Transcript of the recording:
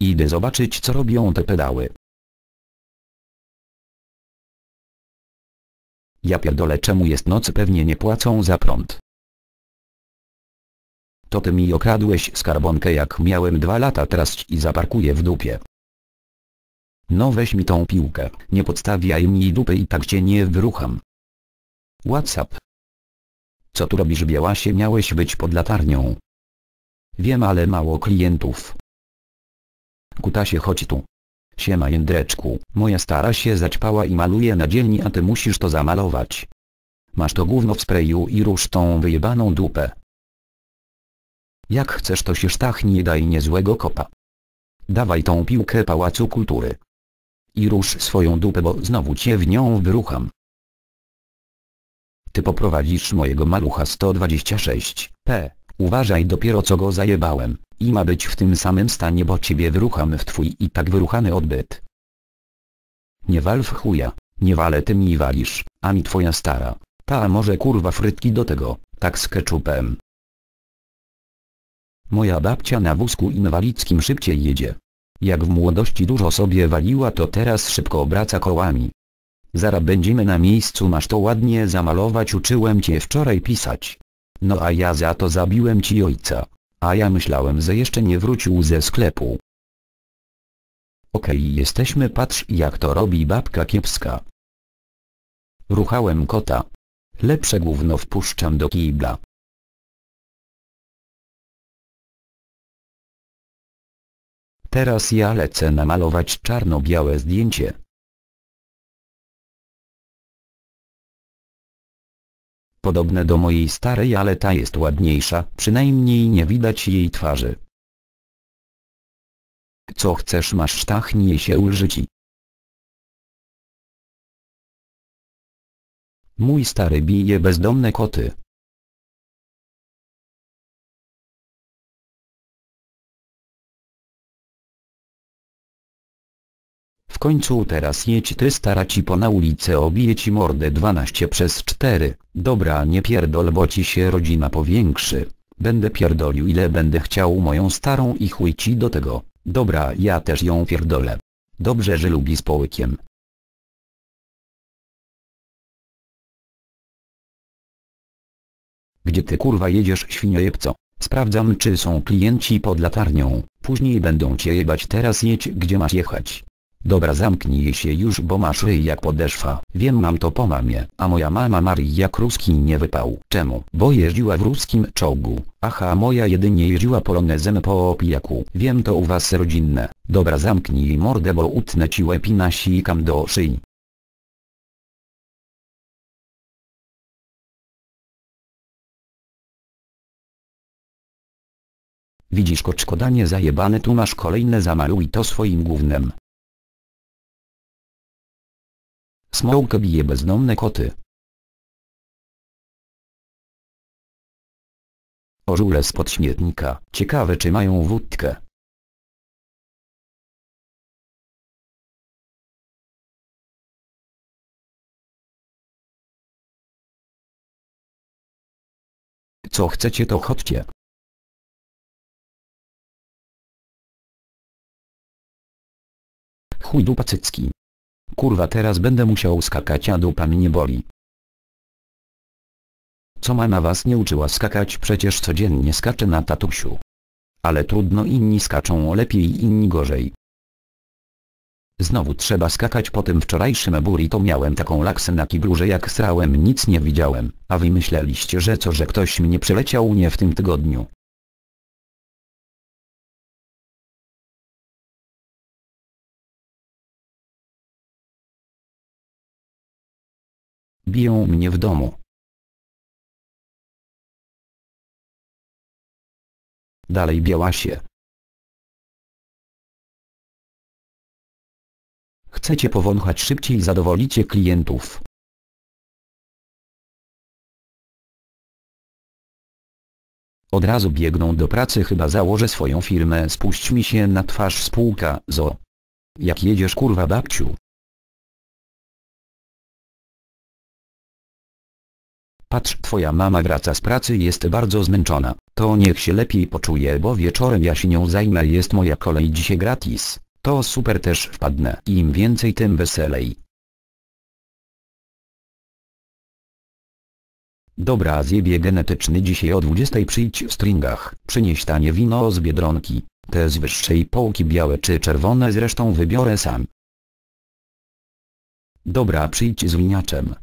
Idę zobaczyć co robią te pedały. Ja pierdolę czemu jest noc pewnie nie płacą za prąd. To ty mi okradłeś skarbonkę jak miałem dwa lata teraz i zaparkuję w dupie. No weź mi tą piłkę, nie podstawiaj mi dupy i tak cię nie wyrucham. Whatsapp. Co tu robisz Białasie miałeś być pod latarnią. Wiem ale mało klientów. Kutasie chodź tu. Siema jędreczku, moja stara się zaćpała i maluje na dzielni a ty musisz to zamalować. Masz to gówno w sprayu i rusz tą wyjebaną dupę. Jak chcesz to się sztachnie daj niezłego kopa. Dawaj tą piłkę pałacu kultury. I rusz swoją dupę bo znowu cię w nią wyrucham. Ty poprowadzisz mojego malucha 126 p. Uważaj dopiero co go zajebałem. I ma być w tym samym stanie bo ciebie wyrucham w twój i tak wyruchany odbyt. Nie wal w chuja. Nie wale ty mi walisz, a mi twoja stara. Ta może kurwa frytki do tego, tak z keczupem. Moja babcia na wózku inwalidzkim szybciej jedzie. Jak w młodości dużo sobie waliła to teraz szybko obraca kołami. Zara będziemy na miejscu masz to ładnie zamalować uczyłem cię wczoraj pisać. No a ja za to zabiłem ci ojca. A ja myślałem że jeszcze nie wrócił ze sklepu. Okej okay, jesteśmy patrz jak to robi babka kiepska. Ruchałem kota. Lepsze gówno wpuszczam do kibla. Teraz ja lecę namalować czarno-białe zdjęcie. Podobne do mojej starej ale ta jest ładniejsza, przynajmniej nie widać jej twarzy. Co chcesz masz sztachnie się ulżyci. Mój stary bije bezdomne koty. Końcu teraz jedź ty stara ci po na ulicę obije ci mordę 12 przez 4. Dobra nie pierdol bo ci się rodzina powiększy. Będę pierdolił ile będę chciał moją starą i chuj ci do tego. Dobra ja też ją pierdolę. Dobrze że lubi z połykiem. Gdzie ty kurwa jedziesz świniojebco? Sprawdzam czy są klienci pod latarnią, później będą cię jebać teraz jedź gdzie masz jechać. Dobra zamknij się już bo masz ryj jak podeszwa. Wiem mam to po mamie, a moja mama Marii jak ruski nie wypał. Czemu? Bo jeździła w ruskim czołgu. Aha moja jedynie jeździła polonezem po opijaku. Wiem to u was rodzinne. Dobra zamknij mordę bo utnę ci łeb i nasikam do szyi. Widzisz koczkodanie zajebane tu masz kolejne zamaluj to swoim głównym. Smoke bije bezdomne koty. Ożule spod śmietnika. Ciekawe czy mają wódkę. Co chcecie to chodźcie. Chuj dupa. Kurwa teraz będę musiał skakać a dupa mnie boli. Co mama was nie uczyła skakać przecież codziennie skaczę na tatusiu. Ale trudno inni skaczą lepiej inni gorzej. Znowu trzeba skakać po tym wczorajszym burrito miałem taką laksę na kiblu że jak srałem nic nie widziałem, a wy myśleliście że co że ktoś mnie przeleciał nie w tym tygodniu. Biją mnie w domu. Dalej biała się. Chcecie powąchać szybciej zadowolicie klientów. Od razu biegną do pracy chyba założę swoją firmę spuść mi się na twarz spółka zo. Jak jedziesz kurwa babciu. Patrz, twoja mama wraca z pracy jest bardzo zmęczona. To niech się lepiej poczuje, bo wieczorem ja się nią zajmę jest moja kolej dzisiaj gratis. To super też wpadnę. Im więcej tym weselej. Dobra zjebie genetyczny dzisiaj o 20 przyjdź w stringach. Przynieś tanie wino z Biedronki. Te z wyższej półki białe czy czerwone zresztą wybiorę sam. Dobra przyjdź z winiaczem.